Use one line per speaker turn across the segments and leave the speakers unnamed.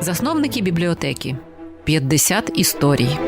Засновники бібліотеки 50 історій.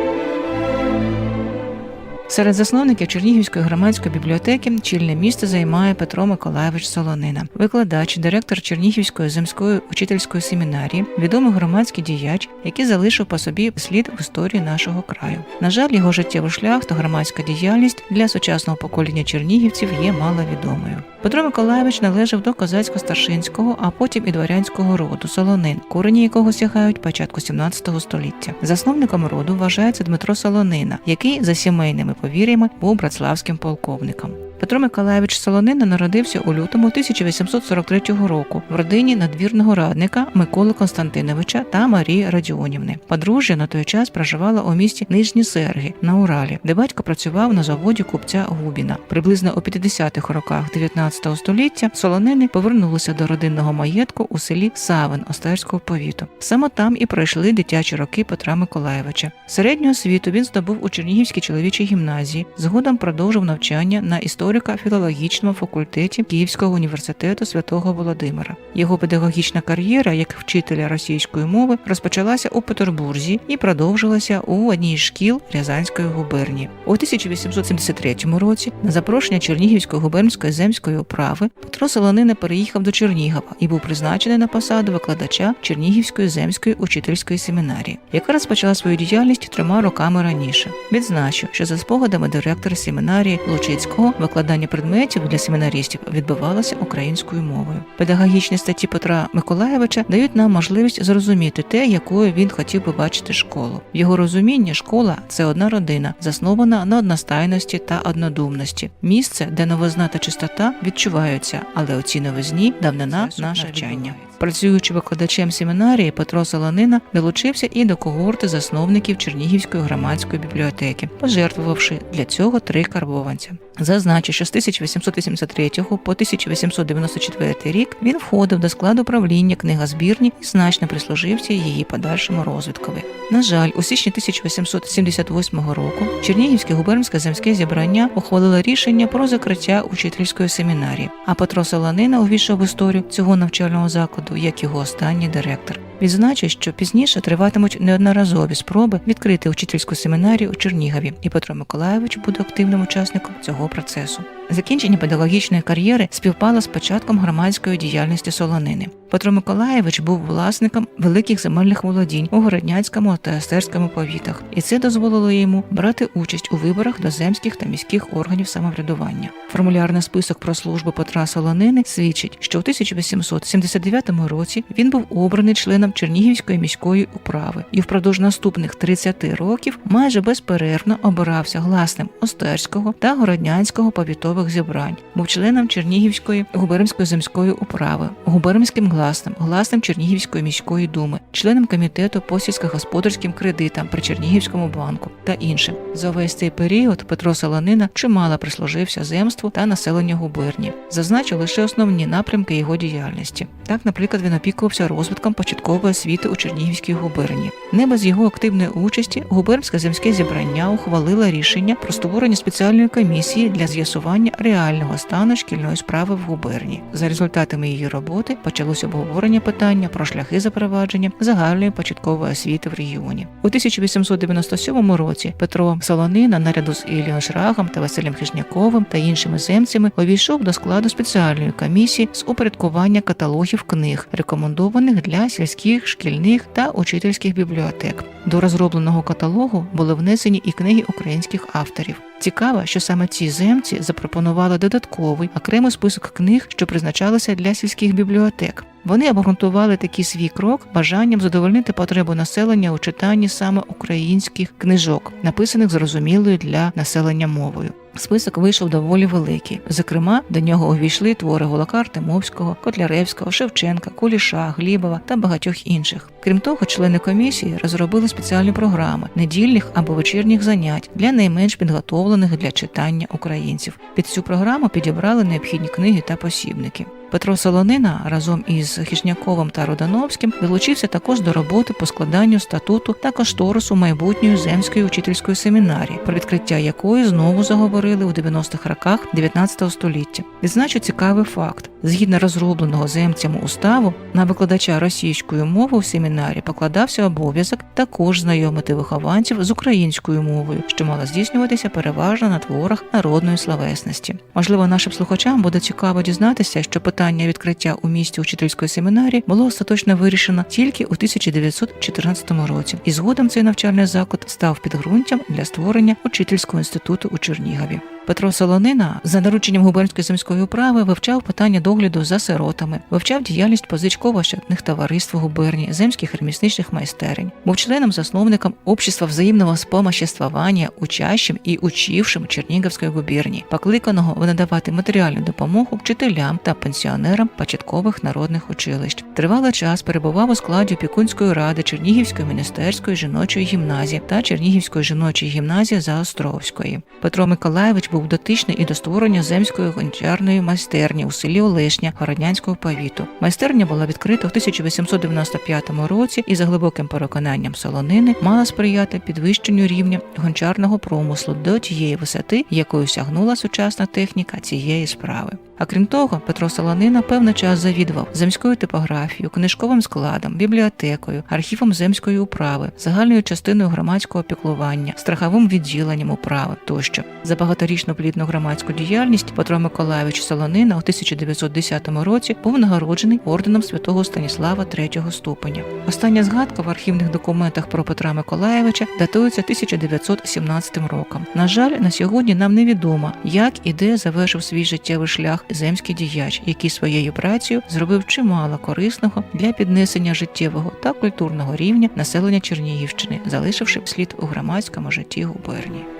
Серед засновників Чернігівської громадської бібліотеки чільне місце займає Петро Миколаєвич Солонина, викладач, директор Чернігівської земської учительської семінарії, відомий громадський діяч, який залишив по собі слід в історії нашого краю. На жаль, його життєвий шлях та громадська діяльність для сучасного покоління чернігівців є маловідомою. Петро Миколаєвич належав до козацько-старшинського, а потім і дворянського роду Солонин, корені якого сягають початку 17 століття. Засновником роду вважається Дмитро Солонина, який за сімейними повір'ями був братславським полковником. Петро Миколаєвич Солонина народився у лютому 1843 року в родині надвірного радника Миколи Константиновича та Марії Радіонівни. Подружжя на той час проживала у місті Нижні Серги на Уралі, де батько працював на заводі купця Губіна. Приблизно у 50-х роках 19 століття Солонини повернулися до родинного маєтку у селі Савин Остерського повіту. Саме там і пройшли дитячі роки Петра Миколаєвича. Середню освіту він здобув у Чернігівській чоловічій гімназії. Згодом продовжив навчання на історико-філологічному факультеті Київського університету святого Володимира. Його педагогічна кар'єра як вчителя російської мови розпочалася у Петербурзі і продовжилася у одній з шкіл Рязанської губернії. У 1873 році на запрошення Чернігівської губернської земської управи Петро Солонина переїхав до Чернігова і був призначений на посаду викладача Чернігівської земської учительської семінарії, яка розпочала свою діяльність трьома роками раніше. Відзначу, що за спогадами директора семінарії Лучицького викладання предметів для семінарістів відбувалося українською мовою. Педагогічні статті Петра Миколаєвича дають нам можливість зрозуміти те, якою він хотів би бачити школу. В його розумінні школа це одна родина, заснована на одностайності та однодумності, місце, де новизна та чистота відчуваються, але у цій новизні давнина на вчання. Працюючи викладачем семінарії, Петро Солонина долучився і до когорти засновників Чернігівської громадської бібліотеки, пожертвувавши для цього три карбованця. Зазначу, що з 1883 по 1894 рік він входив до складу правління книгозбірні і значно прислужився її подальшому розвиткові. На жаль, у січні 1878 року Чернігівське губернське земське зібрання ухвалило рішення про закриття учительської семінарії, а Петро Солонина увійшов в історію цього навчального закладу як його останній директор. Відзначу, що пізніше триватимуть неодноразові спроби відкрити учительську семінарію у Чернігові, і Петро Миколаєвич буде активним учасником цього процесу. Закінчення педагогічної кар'єри співпало з початком громадської діяльності Солонини. Петро Миколаєвич був власником великих земельних володінь у Городняцькому та Естерському повітах, і це дозволило йому брати участь у виборах до земських та міських органів самоврядування. Формулярний список про службу Петра Солонини свідчить, що у 1879 році він був обраний членом Чернігівської міської управи і впродовж наступних 30 років майже безперервно обирався гласним Остерського та Городнянського повітових зібрань, був членом Чернігівської губернської земської управи, губернським гласним, гласним Чернігівської міської думи, членом комітету по сільськогосподарським кредитам при Чернігівському банку та іншим. За весь цей період Петро Солонина чимало прислужився земству та населенню губернії. Зазначу лише основні напрямки його діяльності. Так, наприклад, він опікувався розвитком початкової освіти у Чернігівській губернії. Не без його активної участі губернське земське зібрання ухвалило рішення про створення спеціальної комісії для з'ясування реального стану шкільної справи в губернії. За результатами її роботи почалося обговорення питання про шляхи запровадження загальної початкової освіти в регіоні. У 1897 році Петро Солонина наряду з Ілієм Шрагом та Василем Хижняковим та іншими земцями увійшов до складу спеціальної комісії з упорядкування каталогів книг, рекомендованих для сільських, шкільних та учительських бібліотек. До розробленого каталогу були внесені і книги українських авторів. Цікаво, що саме ці земці запропонували додатковий окремий список книг, що призначалися для сільських бібліотек. Вони обґрунтували такий свій крок бажанням задовольнити потребу населення у читанні саме українських книжок, написаних зрозумілою для населення мовою. Список вийшов доволі великий. Зокрема, до нього увійшли твори Гулака Артемовського, Котляревського, Шевченка, Куліша, Глібова та багатьох інших. Крім того, члени комісії розробили спеціальні програми недільних або вечірніх занять для найменш підготовлених для читання українців. Під цю програму підібрали необхідні книги та посібники. Петро Солонина разом із Хішняковим та Родановським долучився також до роботи по складанню статуту та кошторису майбутньої земської учительської семінарії, про відкриття якої знову заговорив створили у 90-х роках 19 століття. Відзначу цікавий факт: згідно розробленого земцями уставу, на викладача російської мови у семінарі покладався обов'язок також знайомити вихованців з українською мовою, що мала здійснюватися переважно на творах народної словесності. Можливо, нашим слухачам буде цікаво дізнатися, що питання відкриття у місті учительської семінарії було остаточно вирішено тільки у 1914 році, і згодом цей навчальний заклад став підґрунтям для створення учительського інституту у Чернігові. Петро Солонина за дорученням губернської земської управи вивчав питання догляду за сиротами, вивчав діяльність позичково-щодних товариств губернії, земських ремісничних майстерень, був членом засновником общества взаємного спомоществування учащим і учившим Чернігівської губернії, покликаного видавати матеріальну допомогу вчителям та пенсіонерам початкових народних училищ. Тривалий час перебував у складі опікунської ради Чернігівської міністерської жіночої гімназії та Чернігівської жіночої гімназії Заостровської. Петро Миколаєвич був дотичний і до створення земської гончарної майстерні у селі Олешня Городнянського повіту. Майстерня була відкрита у 1895 році і за глибоким переконанням солонини мала сприяти підвищенню рівня гончарного промислу до тієї висоти, якою сягнула сучасна техніка цієї справи. А крім того, Петро Солонина певний час завідував земською типографією, книжковим складом, бібліотекою, архівом земської управи, загальною частиною громадського піклування, страховим відділенням управи тощо. За багаторічну плідну громадську діяльність Петро Миколаївич Солонина у 1910 році був нагороджений орденом святого Станіслава третього ступеня. Остання згадка в архівних документах про Петра Миколаєвича датується 1917 роком. На жаль, на сьогодні нам невідомо, як і де завершив свій життєвий шлях земський діяч, який своєю працею зробив чимало корисного для піднесення життєвого та культурного рівня населення Чернігівщини, залишивши слід у громадському житті губернії.